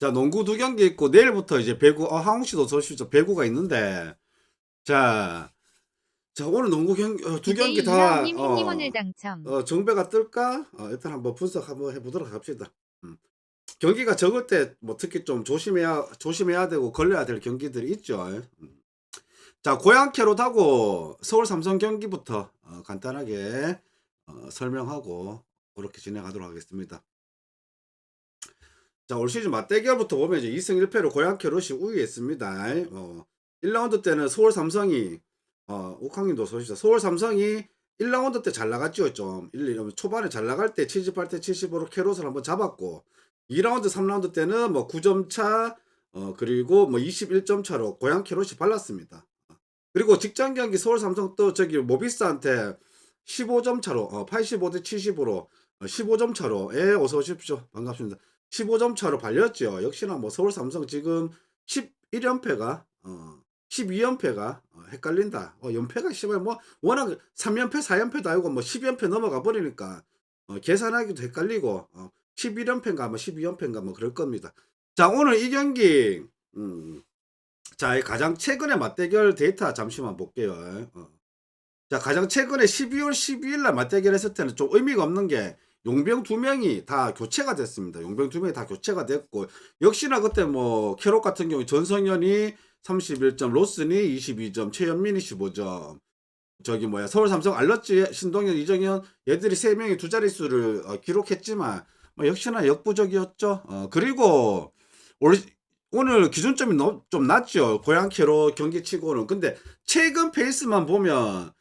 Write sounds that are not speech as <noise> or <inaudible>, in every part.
자, 농구 두 경기 있고 내일부터 이제 배구 어, 항웅 씨도 오십시오. 배구가 있는데 자, 자 오늘 농구 경기 어, 두 경기 다님 어, 행님 오늘 당첨. 어, 정배가 뜰까? 어, 일단 한번 분석 한번 해보도록 합시다. 음. 경기가 적을 때 뭐 특히 좀 조심해야 조심해야 되고 걸려야 될 경기들이 있죠. 음. 자 고양 캐롯하고 서울 삼성 경기부터 어, 간단하게 어, 설명하고 그렇게 진행하도록 하겠습니다. 자 올 시즌 맞대결부터 보면 이제 2승 1패로 고양 캐 롯이 우위했습니다. 어, 1라운드 때는 서울 삼성이 어, 욱항님도 소시죠. 서울 삼성이 1라운드 때 잘 나갔죠. 좀 1, 2, 초반에 잘 나갈 때 78대 75로 캐롯을 한번 잡았고 2라운드, 3라운드 때는 뭐 9점 차 어, 그리고 뭐 21점 차로 고양 캐롯이 발랐습니다. 그리고 직전 경기 서울 삼성 또 저기 모비스한테 15점 차로 어, 85대 70으로 어, 15점 차로 예 어서 오십시오 반갑습니다 15점 차로 발렸죠 역시나 뭐 서울 삼성 지금 11연패가 어, 12연패가 어, 헷갈린다 어, 연패가 씨발 뭐 워낙 3연패 4연패도 아니고 뭐 10연패 넘어가 버리니까 어, 계산하기도 헷갈리고 어, 11연패인가 뭐 12연패인가 뭐 그럴 겁니다 자 오늘 이 경기 음, 자, 이 가장 최근의 맞대결 데이터 잠시만 볼게요. 어. 자, 가장 최근에 12월 12일 날 맞대결 했을 때는 좀 의미가 없는 게 용병 두 명이 다 교체가 됐습니다. 용병 두 명이 다 교체가 됐고 역시나 그때 뭐 캐롯 같은 경우 전성현이 31점, 로슨이 22점, 최현민이 15점. 저기 뭐야 서울 삼성 알렀지 신동현, 이정현 얘들이 세 명이 두 자릿수를 어, 기록했지만 뭐 역시나 역부족이었죠. 어, 그리고 올 오늘 기준점이 너무 좀 낮죠. 고양 캐로 경기 치고는. 근데 최근 페이스만 보면 어,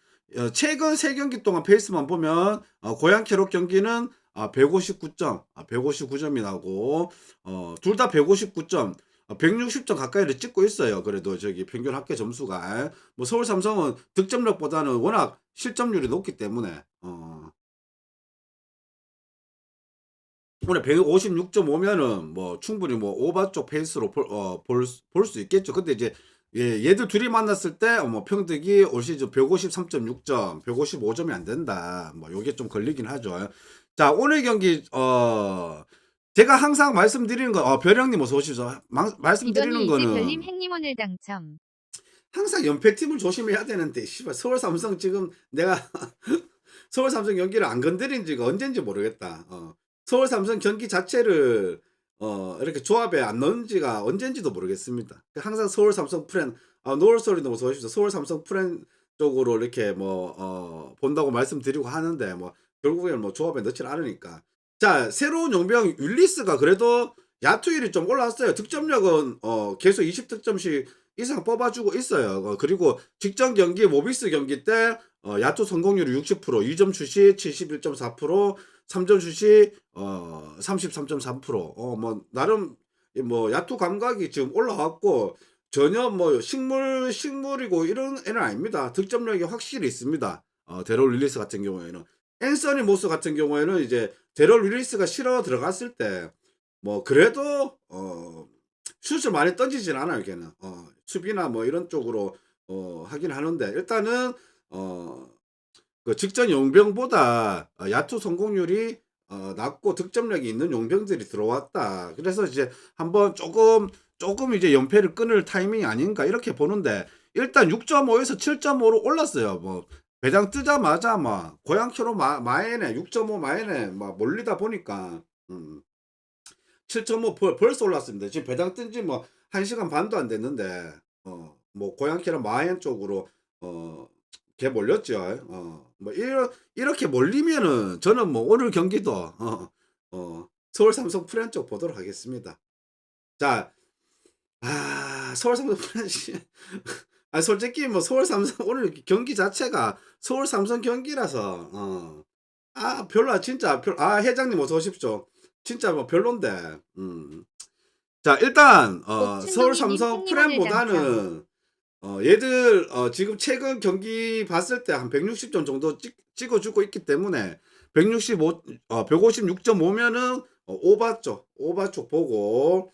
최근 세 경기 동안 페이스만 보면 어, 고양캐로 경기는 아, 159점, 아, 159점이 나고 어, 둘다 159점, 어, 160점 가까이를 찍고 있어요. 그래도 저기 평균 합계 점수가 뭐 서울 삼성은 득점력보다는 워낙 실점률이 높기 때문에 어, 오늘 156.5면은 뭐 충분히 뭐 오바 쪽 페이스로 볼, 어, 볼, 볼 수 있겠죠. 근데 이제 예, 얘들 둘이 만났을 때뭐 평득이 올 시즌 153.6점, 155점이 안 된다. 뭐 요게 좀 걸리긴 하죠. 자, 오늘 경기 어 제가 항상 말씀드리는 거, 어, 별형님 어서 오시죠. 마- 말씀드리는 거는 별님 행님 오늘 당첨. 항상 연패팀을 조심해야 되는데, 씨발, 서울 삼성 지금 내가 <laughs> 서울 삼성 경기를 안 건드린 지가 언젠지 모르겠다. 어. 서울 삼성 경기 자체를 어, 이렇게 조합에 안 넣은 지가 언젠지도 모르겠습니다. 항상 서울 삼성 프렌, 아, 노을 소리도 어서 오십시오. 서울 삼성 프렌 쪽으로 이렇게 뭐, 어, 본다고 말씀드리고 하는데, 뭐, 결국에는 뭐 조합에 넣질 않으니까. 자, 새로운 용병 율리스가 그래도 야투율이 좀 올라왔어요. 득점력은, 어, 계속 20득점씩 이상 뽑아주고 있어요. 어, 그리고 직전 경기 모비스 경기 때 어, 야투 성공률이 60%, 2점 슛이 71.4%, 3점 슛이 어, 33.3%. 어, 뭐 나름 뭐 야투 감각이 지금 올라왔고 전혀 뭐 식물 식물이고 이런 애는 아닙니다. 득점력이 확실히 있습니다. 어, 데롤 릴리스 같은 경우에는 앤서니 모스 같은 경우에는 이제 데롤 릴리스가 실어 들어갔을 때 뭐 그래도 어 슛을 많이 던지진 않아요, 걔는. 어, 수비나 뭐 이런 쪽으로 어, 하긴 하는데 일단은 어, 그 직전 용병보다 어, 야투 성공률이 어, 낮고 득점력이 있는 용병들이 들어왔다. 그래서 이제 한번 조금 조금 이제 연패를 끊을 타이밍이 아닌가 이렇게 보는데 일단 6.5에서 7.5로 올랐어요. 뭐 배당 뜨자마자 막 고양키로 마, 마에네 6.5 마에네 막 몰리다 보니까 음, 7.5 벌, 벌써 올랐습니다. 지금 배당 뜬 지 뭐 1시간 반도 안 됐는데 어, 뭐 고양키랑 마엔 쪽으로 어, 개 몰렸죠. 어, 뭐 이러, 이렇게 몰리면은 저는 뭐 오늘 경기도 어, 어, 서울 삼성 프렌 쪽 보도록 하겠습니다. 자, 아, 서울 삼성 씨. <laughs> 아, 솔직히 뭐 서울 삼성 오늘 경기 자체가 서울 삼성 경기라서 어. 아, 별로 진짜 별, 아, 회장님 어서 오십시오. 진짜 뭐 별론데. 음. 자, 일단 어, 서울 삼성 형님 프렌보다는 어, 얘들 어, 지금 최근 경기 봤을 때 한 160점 정도 찍, 찍어주고 있기 때문에 165, 어, 156.5면은 어, 오바 쪽, 오바 쪽 보고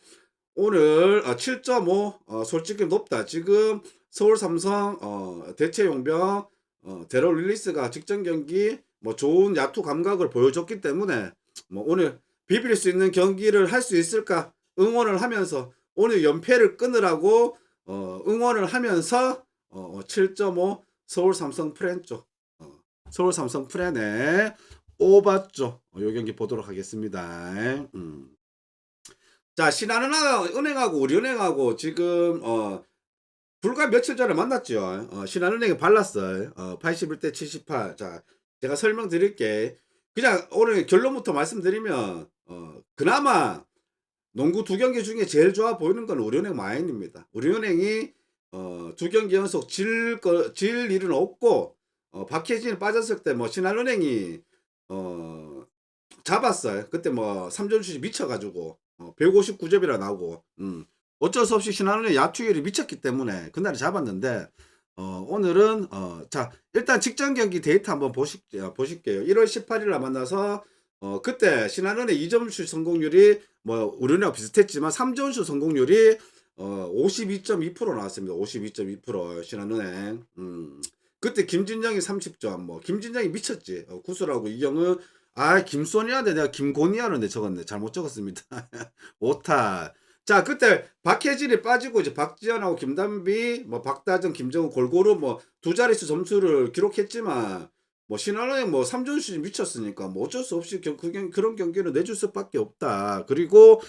오늘 어, 7.5 어, 솔직히 높다. 지금 서울 삼성 어, 대체 용병 어, 데럴 릴리스가 직전 경기 뭐 좋은 야투 감각을 보여줬기 때문에 뭐 오늘 비빌 수 있는 경기를 할 수 있을까? 응원을 하면서 오늘 연패를 끊으라고 어, 응원을 하면서 어, 7.5 서울 삼성 프렌쪽 어, 서울 삼성 프렌의 오바죠. 어, 요 경기 보도록 하겠습니다. 음. 자 신한은행하고 우리은행하고 지금 어, 불과 며칠 전에 만났죠. 어, 신한은행이 발랐어요. 어, 81대 78. 자 제가 설명드릴게. 그냥 오늘 결론부터 말씀드리면 어, 그나마 농구 두 경기 중에 제일 좋아 보이는 건 우리은행 마인입니다. 우리은행이 어, 두 경기 연속 질, 거, 질 일은 없고 어, 박혜진이 빠졌을 때 뭐 신한은행이 어, 잡았어요. 그때 뭐 3점슛이 미쳐가지고 어, 159점이라 나오고 음. 어쩔 수 없이 신한은행 야투율이 미쳤기 때문에 그날에 잡았는데 어, 오늘은 어, 자 일단 직전 경기 데이터 한번 보실, 어, 보실게요. 1월 18일 날 만나서 어, 그때 신한은행 2점슛 성공률이 뭐 우리나라 비슷했지만 3점슛 성공률이 어, 52.2% 나왔습니다. 52.2% 신한은행. 음. 그때 김진영이 30점. 뭐 김진영이 미쳤지. 어, 구슬하고 이경은 아 김소니한테 내가 김곤이하는데 적었네. 잘못 적었습니다. <laughs> 오타. 자 그때 박혜진이 빠지고 이제 박지현하고 김단비, 뭐 박다정, 김정우 골고루 뭐 두 자릿수 점수를 기록했지만 뭐 신한은행 뭐 3점슛이 미쳤으니까 뭐 어쩔 수 없이 경, 그 경, 그런 경기는 내줄 수밖에 없다. 그리고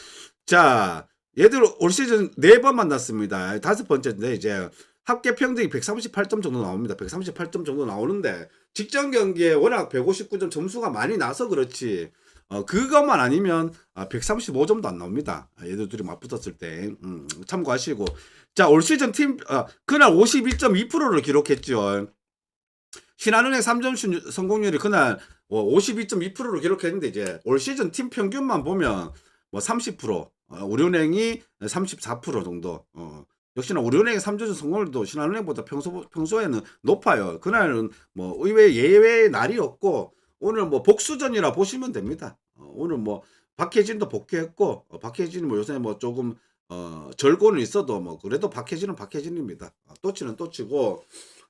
자 얘들 올 시즌 네 번 만났습니다. 다섯 번째인데 이제 합계 평등이 138점 정도 나옵니다. 138점 정도 나오는데 직전 경기에 워낙 159점 점수가 많이 나서 그렇지. 어, 그것만 아니면 아, 135점도 안 나옵니다. 아, 얘들 둘이 맞붙었을 때 음, 참고하시고 자 올 시즌 팀 어, 그날 52.2%를 기록했죠. 신한은행 3점슛 성공률이 그날 뭐 52.2%를 기록했는데 이제 올 시즌 팀 평균만 보면 뭐 30%, 어, 우리은행이 34% 정도. 어, 역시나 우리은행의 3점슛 성공률도 신한은행보다 평소 평소에는 높아요. 그날은 뭐 의외 예외의 날이었고 오늘 뭐 복수전이라 보시면 됩니다. 어, 오늘 뭐 박혜진도 복귀했고 어, 박혜진이 뭐 요새 뭐 조금 어, 절고는 있어도 뭐 그래도 박혜진은 박혜진입니다. 어, 또치는 또치고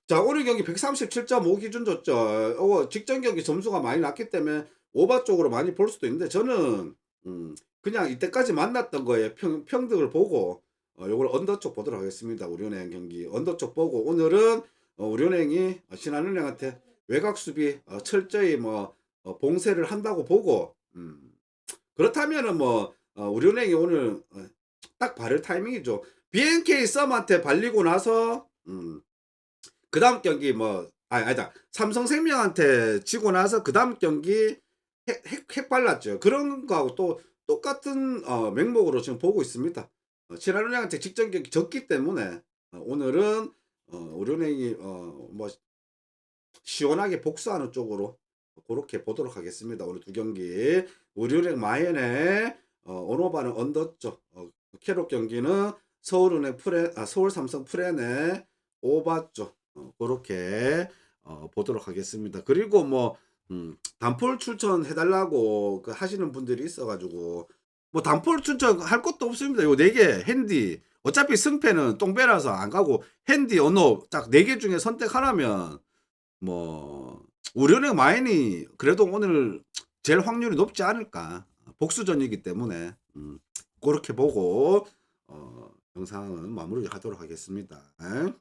자 오늘 경기 137.5 기준 줬죠. 어, 직전 경기 점수가 많이 났기 때문에 오바 쪽으로 많이 볼 수도 있는데 저는 음, 그냥 이때까지 만났던 거에 평, 평등을 보고 어, 요걸 언더 쪽 보도록 하겠습니다. 우리은행 경기 언더 쪽 보고 오늘은 어, 우리은행이 신한은행한테 외곽 수비 어, 철저히 뭐 어, 봉쇄를 한다고 보고 음, 그렇다면은 뭐 어, 우리은행이 오늘 어, 딱 바를 타이밍이죠. BNK 썸한테 발리고 나서 음, 그 다음 경기 뭐 아니 아니다 삼성생명한테 지고 나서 그 다음 경기 핵, 핵, 핵 발랐죠. 그런 거하고 또 똑같은 어, 맥목으로 지금 보고 있습니다. 어, 신한은행한테 직전 경기 졌기 때문에 어, 오늘은 어, 우리은행이 어, 뭐 시원하게 복수하는 쪽으로 그렇게 보도록 하겠습니다. 오늘 두 경기 우리은행 마이엔의 어, 오노바는 언더쪽 어, 캐롯 경기는 서울은행 프레 아, 서울 삼성 프렌의 오바쪽 어, 그렇게 어, 보도록 하겠습니다. 그리고 뭐 음, 단폴 출전 해달라고 그 하시는 분들이 있어가지고 뭐 단폴 출전 할 것도 없습니다. 요 네 개 핸디 어차피 승패는 똥배라서 안 가고 핸디 언어 딱 네 개 중에 선택 하나면 뭐 우리은행 마인이 그래도 오늘 제일 확률이 높지 않을까 복수전이기 때문에 음, 그렇게 보고 어, 영상은 마무리하도록 하겠습니다. 에?